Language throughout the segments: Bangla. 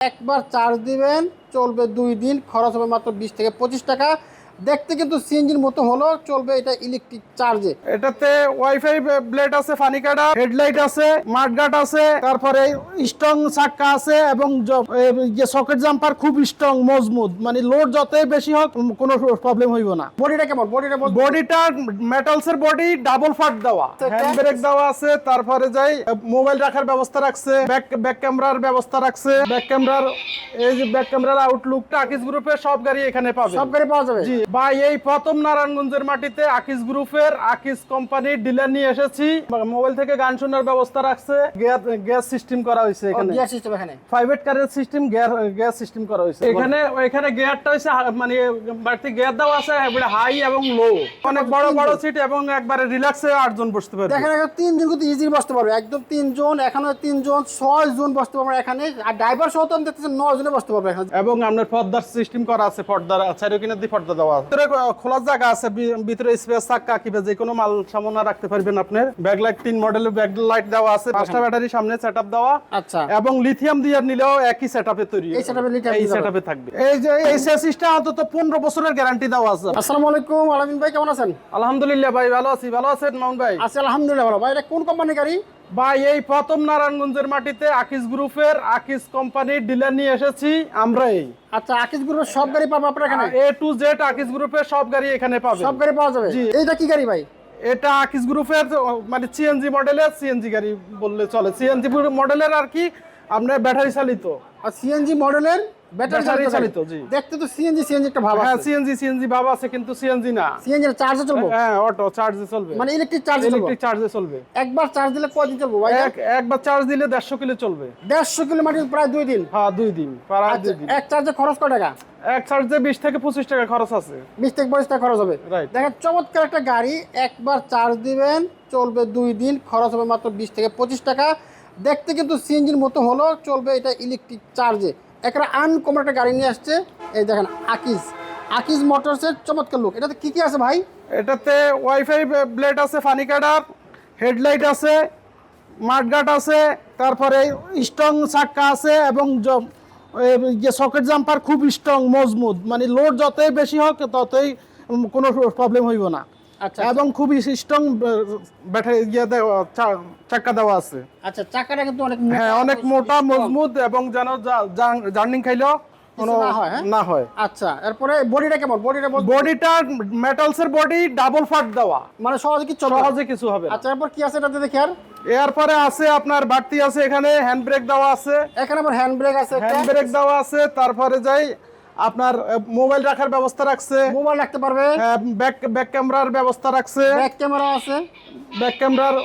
একবার চার্জ দিবেন চলবে দুই দিন খরচ হবে মাত্র বিশ থেকে পঁচিশ টাকা। দেখতে কিন্তু সিএনজির মতো হলো চলবে এটা ইলেকট্রিক চার্জে এটাতে ওয়াইফাই ব্লেড আছে ফানি কাটা হেডলাইট আছে মাঠগাট আছে তারপরে স্ট্রং চাক্কা আছে এবং যে সকেট জাম্পার খুব স্ট্রং মজবুত। মানে লোড যতই বেশি হোক কোনো প্রবলেম হইব না। বডিটা কেমন? বডিটা বডিটা মেটালসের বডি ডাবল ফাট দেওয়া। আচ্ছা, হ্যান্ড ব্রেক দেওয়া আছে তারপরে যাই মোবাইল রাখার ব্যবস্থা রাখছে ব্যাক ব্যাক ক্যামেরার ব্যবস্থা রাখছে। ব্যাক ক্যামেরার এই যে ব্যাক ক্যামেরার আউটলুকটা আকিস গ্রুপের সব গাড়ি এখানে পাবে সব গাড়ি পাওয়া যাবে? জি। ভাই এই প্রথম নারায়ণগঞ্জের মাটিতে আকিস গ্রুপের আকিস কোম্পানির ডিলার নিয়ে এসেছি। মোবাইল থেকে গান শোনার ব্যবস্থা রাখছে। গ্যাস গ্যাস সিস্টেম করা হয়েছে এখানে। গিয়ার সিস্টেম এখানে। প্রাইভেট কারের সিস্টেম গ্যাস গ্যাস সিস্টেম করা হয়েছে। এখানে এখানে গিয়ারটা হচ্ছে হা- মানে বাড়তি গিয়ার দেওয়া আছে হাই এবং লো অনেক বড় বড় সিট এবং একবারে রিল্যাক্সে আটজন বসতে পারবে। দেখেন এখন তিনজন কিন্তু ইজি বসতে পারবে। একদম তিনজন এখানে তিনজন ছয় জন বসতে পারবে এখানে। আর ড্রাইভার সহ তো আমি দেখতেছি নয় জনে বসতে পারবে এখানে। এবং আপনার পর্দার সিস্টেম করা আছে পর্দার চারি কিনে দিয়ে পর্দা দেওয়া ভিতরে খোলার জায়গা আছে ভিতরে স্পেস কিংবা যে কোনো মাল সামনা রাখতে পারবেন আপনার। ব্যাকলাইট তিন মডেলের দেওয়া আছে পাঁচটা ব্যাটারি সামনে সেটআপ দেওয়া। আচ্ছা। এবং লিথিয়াম দিয়ে নিলেও একই সেটআপে তৈরি। এই এ lithium এই সেটআপে থাকবে। এই যে এই সেসিসটা অন্তত পনেরো বছরের গ্যারান্টি দেওয়া আছে। আসসালামু আলাইকুম আলামিন ভাই কেমন আছেন? আলহামদুলিল্লাহ ভাই ভালো আছি। ভালো আছেন মামুন ভাই? আছি আলহামদুলিল্লাহ ভালো। ভাই এটা কোন কোম্পানি গাড়ি? ভাই এই প্রথম নারায়ণগঞ্জের মাটিতে আকিস গ্রুপের আকিস কোম্পানির ডিলার নিয়ে এসেছি আমরা এই আচ্ছা আকিস গ্রুপের সব গাড়ি পাবে আপনার এখানে? এ টু জেড আকিস গ্রুপের সব গাড়ি এখানে পাবে সব গাড়ি পাওয়া যাবে? জি। এইটা কি গাড়ি ভাই? এটা আকিস গ্রুপের মানে সিএনজি মডেলের সিএনজি গাড়ি বললে চলে। সিএনজি মডেলের আর কি আপনার ব্যাটারি চালিত। আর সিএনজি মডেলের ব্যাটারি চালিত জি। দেখতে তো সিএনজি সিএনজি একটা ভাব হ্যাঁ সিএনজি সিএনজি ভাব আছে কিন্তু সিএনজি না। সিএনজি চার্জে চলবে? হ্যাঁ অটো চার্জে চলবে। মানে ইলেকট্রিক চার্জে চলবে? ইলেকট্রিক চার্জে চলবে। একবার চার্জ দিলে কয়দিন চলবে ভাই? এক একবার চার্জ দিলে দেড়শো কিলো চলবে। দেড়শো কিলোমিটার প্রায় দুই দিন। হ্যাঁ দুই দিন প্রায় আচ্ছা, দুই দিন। এক চার্জে খরচ কয় টাকা? এক চার্জে বিশ থেকে পঁচিশ টাকা খরচ আছে। বিশ থেকে পঁচিশ টাকা খরচ হবে. দেখেন চমৎকার একটা গাড়ি একবার চার্জ দিবেন চলবে দুই দিন খরচ হবে মাত্র বিশ থেকে পঁচিশ টাকা। দেখতে কিন্তু সিএনজির মতো হলো চলবে এটা ইলেকট্রিক চার্জে একটা আনকমন একটা গাড়ি নিয়ে আসছে। এই দেখেন, আকিজ। আকিজ মোটরসের চমৎকার লুক এটাতে কি কি আছে ভাই? এটাতে ওয়াইফাই ব্লেড আছে, ফানি কাটার, হেডলাইট আছে মাঠগাট আছে, তারপরে স্ট্রং চাক্কা আছে এবং যে সকেট জাম্পার খুব স্ট্রং, মজবুত। মানে লোড যতই বেশি হোক, ততই কোনো প্রবলেম হইব না। এবং খুব স্ট্রং ব্যাটারি ইয়ে দেওয়া চা- চাক্কা দেওয়া আছে। আচ্ছা চাকাটা কিন্তু অনেক হ্যাঁ অনেক মোটা মজবুত এবং যেন জার্নিং খাইলেও না হয়? না হয়। আচ্ছা এরপরে বডিটা কেমন? বডিটা বডিটা মেটালসের বডি ডাবল ফাট দেওয়া। মানে সহজে কি চলবে সহজে কিছু হবে আচ্ছা এরপর কি আছে এটাতে দেখি আর? এরপরে আছে আপনার বাড়তি আছে এখানে হ্যান্ড ব্রেক দেওয়া আছে। এখানে আবার হ্যান্ড ব্রেক আছে হ্যান্ড ব্রেক দেওয়া আছে তারপরে যাই আপনার মোবাইল রাখার ব্যবস্থা রাখছে। মোবাইল রাখতে পারবে? ব্যাক ব্যাক ক্যামেরার ব্যবস্থা রাখছে। ব্যাক ক্যামেরা আছে। ব্যাক ক্যামেরার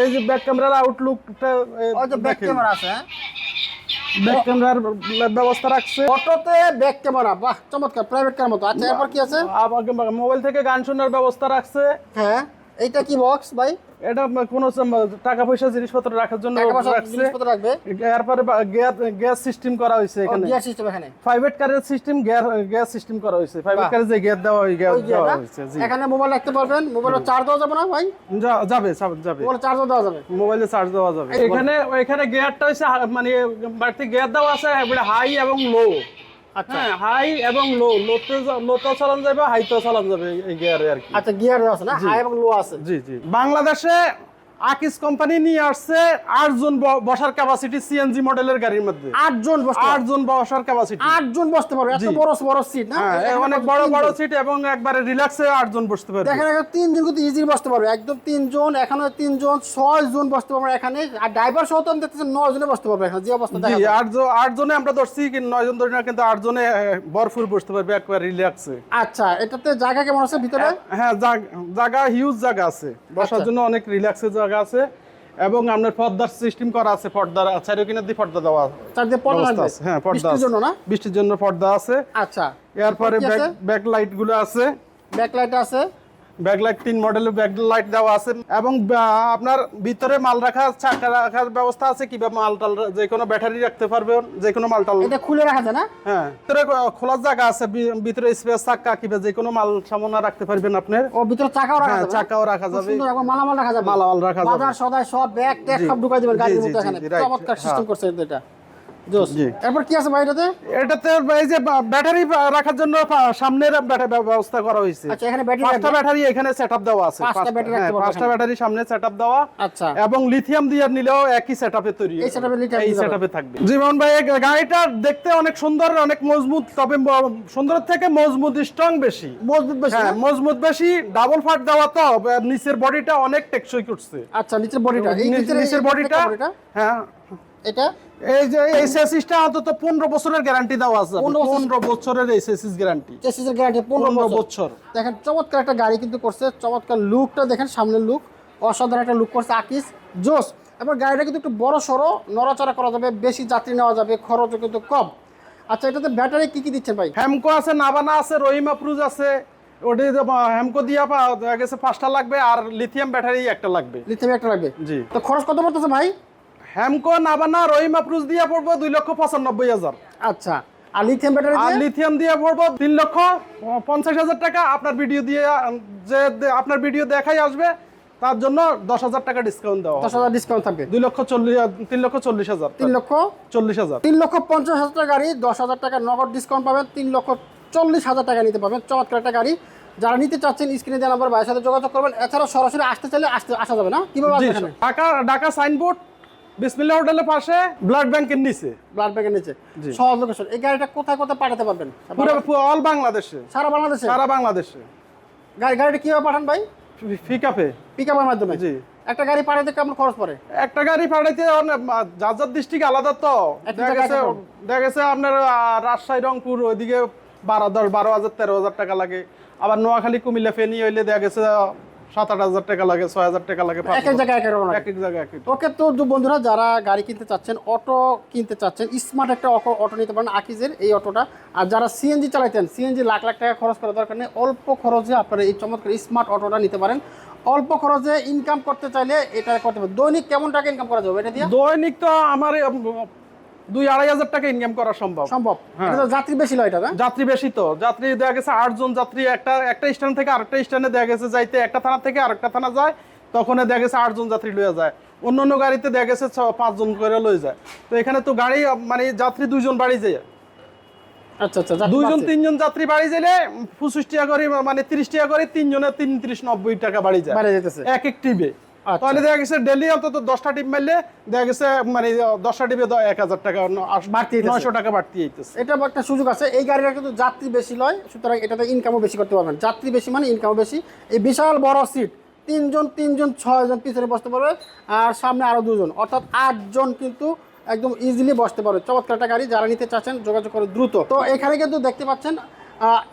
এই যে ব্যাক ক্যামেরার আউটলুকটা ব্যাক ক্যামেরা আছে হ্যাঁ? ব্যাক ক্যামেরার ব্যবস্থা রাখছে। অটোতে ব্যাক ক্যামেরা বাহ চমৎকার প্রাইভেট কার মতো আচ্ছা এরপর কি আছে? আবার মোবাইল থেকে গান শোনার ব্যবস্থা রাখছে। হ্যাঁ। এইটা কি বক্স ভাই? এটা কোনো টাকা পয়সা জিনিসপত্র রাখার জন্য জিনিসপত্র রাখবে। এরপরে গ্যাস গ্যাস সিস্টেম করা হয়েছে এখানে। গিয়ার সিস্টেম এখানে। প্রাইভেট কারের সিস্টেম গ্যাস সিস্টেম করা হয়েছে। প্রাইভেট কারে যে গ্যাস দেওয়া হয় গ্যাস দেওয়া? হয়েছে জি। এখানে মোবাইল রাখতে পারবেন। মোবাইলে চার্জ দেওয়া যাবে না ভাই? যাবে যাবে, মোবাইলে চার্জও দেওয়া যাবে। মোবাইলে চার্জ দেওয়া যাবে। এখানে এখানে গিয়ারটা হচ্ছে মানে বাড়তি গিয়ার দেওয়া আছে হাই এবং লো হ্যাঁ হাই এবং লো লোতে লোতেও চালানো যাবে হাইতেও চালানো যাবে এই- এই গিয়ারে আর কি। আচ্ছা গিয়ার আছে না? হাই এবং লো আছে। জি জি। বাংলাদেশে আকিস কোম্পানি নিয়ে আসছে আটজন বসার ক্যাপাসিটি সিএনজি মডেলের গাড়ির মধ্যে। আটজন আটজন বসার ক্যাপাসিটি আটজন বসতে পারবে এত বড় বড় সিট না? হ্যাঁ অনেক বড় বড় সিট এবং একবারে রিল্যাক্সে আটজন বসতে পারবে। দেখেন এখানে তিনজন কিন্তু ইজি বসতে পারবে। একদম তিনজন এখানে তিনজন ছয় জন বসতে পারবে এখানে। আর ড্রাইভার সহ তো আমি দেখতেছি নয় জনে বসতে পারবে এখানে যে অবস্থা দেখা আটজন আটজনে আমরা ধরছি কি নয়জন ধরি না কিন্তু আটজনে ভরপুর বসতে পারবে একবার রিল্যাক্সে আচ্ছা এটাতে জায়গা কেমন আছে ভিতরে? হ্যাঁ জায়গা হিউজ জায়গা আছে। বসার আচ্ছা। জন্য অনেক রিল্যাক্সের জায়গা আছে এবং আপনার পর্দার সিস্টেম করা আছে পর্দার চারি কিনে দিয়ে পর্দা দেওয়া চারদিকে পর্দা আছে। হ্যাঁ পর্দা বৃষ্টির আছে। জন্য না? বৃষ্টির জন্য পর্দা আছে। আচ্ছা। এরপরে ব্যাক লাইটগুলো আছে। ব্যাক লাইট আছে। ব্যাকলাইট তিন মডেলের ব্যাক লাইট দেওয়া আছে। এবং আপনার ভিতরে মাল রাখা চাকা রাখার ব্যবস্থা আছে কীভাবে মাল টাল যে কোনো ব্যাটারি রাখতে পারবেন যে কোনো মাল টাল। এটা খুলে রাখা যায় না? হ্যাঁ। ভিতরে খোলার জায়গা আছে ভিতরে স্পেস চাকা কীভাবে যে কোনো মাল সামনা রাখতে পারবেন আপনার ও ভিতরে চাকাও রাখা হ্যাঁ যাবে চাকাও রাখা যাবে। সুন্দর একবার মালামাল রাখা যাবে। মালামাল রাখা যাবে। বাজার সদাই সব ব্যাগ ট্যাগ সব ঢুকাই দিবেন গাড়ির মধ্যে এখানে। চমৎকার সিস্টেম হ্যাঁ। করছে এটা। এরপর কি আছে ভাই এটাতে? এটাতে যে ব্যাটারি রাখার জন্য সামনের ব্যবস্থা করা হয়েছে। আচ্ছা এখানে ব্যাটারি পাঁচটা ব্যাটারি এখানে সেটআপ দেওয়া আছে। পাঁচটা ব্যাটারি হ্যাঁ, রাখতে পাঁচটা ব্যাটারি সামনে সেটআপ দেওয়া। আচ্ছা। এবং লিথিয়াম দিয়ে নিলেও একই সেটআপে তৈরি এই setup এ এই সেটআপে থাকবে। জীবন ভাই গাড়িটা দেখতে অনেক সুন্দর অনেক মজবুত তবে সুন্দর থেকে মজবুত স্ট্রং বেশি। মজবুত বেশি হ্যাঁ মজবুত বেশি ডাবল ফাট দেওয়া তো নিচের বডিটা অনেক টেকসই করছে। আচ্ছা নিচের বডিটা নিচের বডিটা হ্যাঁ। এটা? এই যে এই সেসিসটা অন্তত পনেরো বছরের গ্যারান্টি দেওয়া আছে 15 পনেরো বছরের এই গ্যারান্টি চেসিসের গ্যারান্টি 15 পনেরো বছর। বছর। দেখেন চমৎকার একটা গাড়ি কিন্তু করছে চমৎকার লুকটা দেখেন সামনের লুক অসাধারণ একটা লুক করছে আকিস জোস। এবার গাড়িটা কিন্তু একটু বড় সড়ো নড়াচড়া করা যাবে বেশি যাত্রী নেওয়া যাবে খরচও কিন্তু কম। আচ্ছা এটাতে ব্যাটারি কি কি দিচ্ছেন ভাই? হ্যামকো আছে নাবানা আছে রহিমা প্রুজ আছে। ওটি হ্যামকো দিয়া পা- গেছে পাঁচটা লাগবে আর লিথিয়াম ব্যাটারি একটা লাগবে। লিথিয়াম একটা লাগবে। জি। তো খরচ কত পড়তেছে ভাই? হ্যামকো নাভানা রহিমা প্রুজ দিয়া পড়ব দুই লক্ষ পঁচানব্বই হাজার। আচ্ছা আর লিথিয়াম ব্যাটারি আর লিথিয়াম দিয়ে পড়ব তিন লক্ষ পঞ্চাশ হাজার টাকা। আপনার ভিডিও দিয়ে যে আপনার ভিডিও দেখাই আসবে তার জন্য দশ হাজার টাকা ডিসকাউন্ট দেওয়া দশ। হাজার ডিসকাউন্ট থাকবে? দুই লক্ষ চল্লিশ তিন লক্ষ চল্লিশ হাজার। তিন লক্ষ? চল্লিশ হাজার। তিন লক্ষ পঞ্চাশ হাজার টাকা গাড়ি দশ হাজার টাকা নগদ ডিসকাউন্ট পাবেন তিন লক্ষ চল্লিশ হাজার টাকা নিতে পাবেন চমৎকার একটা গাড়ি। যারা নিতে চাচ্ছেন স্ক্রিনে দেওয়া নাম্বার ভাইয়ের সাথে যোগাযোগ করবেন। এছাড়া সরাসরি আসতে চাইলে আসতে আসা যাবে না? কীভাবে ঢাকা ঢাকা সাইনবোর্ড বিসমিল্লা হোটেলের পাশে ব্লাড ব্যাংকের নিচে। ব্লাড ব্যাগের নিচে। সহজ লোকেশন এই গাড়িটা কোথায় কোথায় পাঠাতে পারবেন? পুরো অল বাংলাদেশে। সারা বাংলাদেশে? সারা বাংলাদেশে। গাড়ি গাড়িটা কীভাবে পাঠান ভাই? ফিকাপে। পিক আপের মাধ্যমে? জি। একটা গাড়ি পাঠাতে কেমন খরচ পড়ে? একটা গাড়ি পাঠাইতে যার যার ডিস্ট্রিক্ট আলাদা তো। দেখা গেছে দেখা গেছে আপনার রাজশাহী রংপুর ওইদিকে বারো দশ বারো হাজার তেরো হাজার টাকা লাগে। আবার নোয়াখালী কুমিল্লা ফেনি হইলে দেখা গেছে সাত আট হাজার টাকা লাগে ছয় হাজার টাকা লাগে এক এক জায়গায় এক এক রকম এক এক জায়গায় এক ওকে তো দু বন্ধুরা যারা গাড়ি কিনতে চাচ্ছেন অটো কিনতে চাচ্ছেন স্মার্ট একটা অটো অটো নিতে পারেন আকিজের এই অটোটা। আর যারা সিএনজি চালাইতেন সিএনজি লাখ লাখ টাকা খরচ করার দরকার নেই অল্প খরচে আপনারা এই চমৎকার স্মার্ট অটোটা নিতে পারেন। অল্প খরচে ইনকাম করতে চাইলে এটা করতে পারেন। দৈনিক কেমন টাকা ইনকাম করা যাবে এটা দিয়ে? দৈনিক তো আমার দুই আড়াই হাজার টাকা ইনকাম করা সম্ভব। সম্ভব। হ্যাঁ। যাত্রী বেশি লয় যাত্রী বেশি তো। যাত্রী দেখা গেছে আটজন যাত্রী একটা একটা স্ট্যান্ড থেকে আরেকটা স্ট্যান্ডে দেখা গেছে যাইতে একটা থানা থেকে আরেকটা থানা যায় তখন দেখা গেছে আটজন যাত্রী লয়ে যায়। অন্য অন্য গাড়িতে দেখা গেছে পাঁচজন করে লয়ে যায়। তো এখানে তো গাড়ি মানে যাত্রী দুইজন বাড়ি যায়। আচ্ছা আচ্ছা দুইজন তিনজন যাত্রী বাড়ি গেলে পঁচিশ টাকা করে মানে তিরিশ টাকা করে তিনজনের তিন ত্রিশ নব্বই টাকা বাড়ি যায়। এক এক আচ্ছা। তাহলে দেখা গেছে ডেলি অন্তত দশটা টিপ মারলে দেখা গেছে মানে দশটা টিপে এক হাজার টাকা বাড়তি নয়শো টাকা বাড়তি হইতেছে। এটা একটা সুযোগ আছে। এই গাড়িটা কিন্তু যাত্রী বেশি নয় সুতরাং এটাতে ইনকামও বেশি করতে পারবেন। যাত্রী বেশি মানে ইনকামও বেশি। এই বিশাল বড় সিট তিনজন তিনজন ছয়জন পিছনে বসতে পারবে আর সামনে আরও দুজন। অর্থাৎ আটজন কিন্তু একদম ইজিলি বসতে পারবে। চমৎকার একটা গাড়ি যারা নিতে চাচ্ছেন যোগাযোগ করে দ্রুত। তো এখানে কিন্তু দেখতে পাচ্ছেন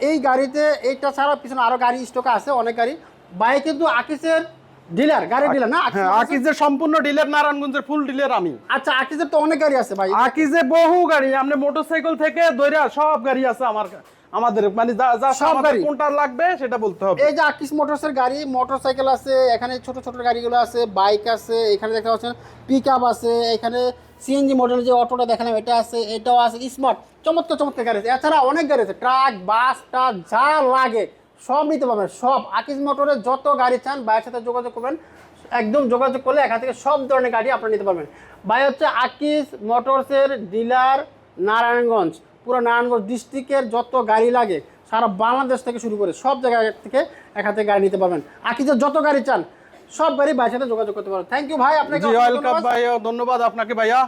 এই গাড়িতে এইটা ছাড়া পিছনে আরও গাড়ি স্টকে আছে অনেক গাড়ি। বাইক কিন্তু আকিসের ডিলার গাড়ি ডিলার না? আকিস হ্যাঁ আকিজের সম্পূর্ণ ডিলার নারায়ণগঞ্জের ফুল ডিলার আমি। আচ্ছা আকিসের তো অনেক গাড়ি আছে ভাই। আকিজে বহু গাড়ি আপনি মোটরসাইকেল থেকে দইরা সব গাড়ি আছে আমার আমাদের মানে যা যা সব গাড়ি? কোনটা লাগবে সেটা বলতে হবে। এই যে আকিস মোটরসের গাড়ি মোটরসাইকেল আছে এখানে ছোট ছোট গাড়িগুলো আছে বাইক আছে এখানে দেখতে পাচ্ছেন পিক আপ আছে এখানে সিএনজি মডেলের যে অটোটা দেখালাম এটা আছে এটাও আছে স্মার্ট চমৎকার চমৎকার গাড়ি আছে। এছাড়া অনেক গাড়ি আছে ট্রাক বাস টাস যা লাগে। সব নিতে পারবেন। সব আকিস মোটরের যত গাড়ি চান বাইরের সাথে যোগাযোগ করবেন। একদম যোগাযোগ করলে এখান থেকে সব ধরনের গাড়ি আপনারা নিতে পারবেন। ভাই হচ্ছে আকিস মোটরসের ডিলার নারায়ণগঞ্জ। পুরো নারায়ণগঞ্জ ডিস্ট্রিক্টের যত গাড়ি লাগে সারা বাংলাদেশ থেকে শুরু করে সব জায়গা থেকে এখান থেকে গাড়ি নিতে পারবেন। আকিজের যত গাড়ি চান সব গাড়ি ভাইয়ের সাথে যোগাযোগ করতে পারবেন। থ্যাংক ইউ ভাই আপনাকে ওয়েলকাম। ভাইয়া ধন্যবাদ আপনাকে ভাইয়া।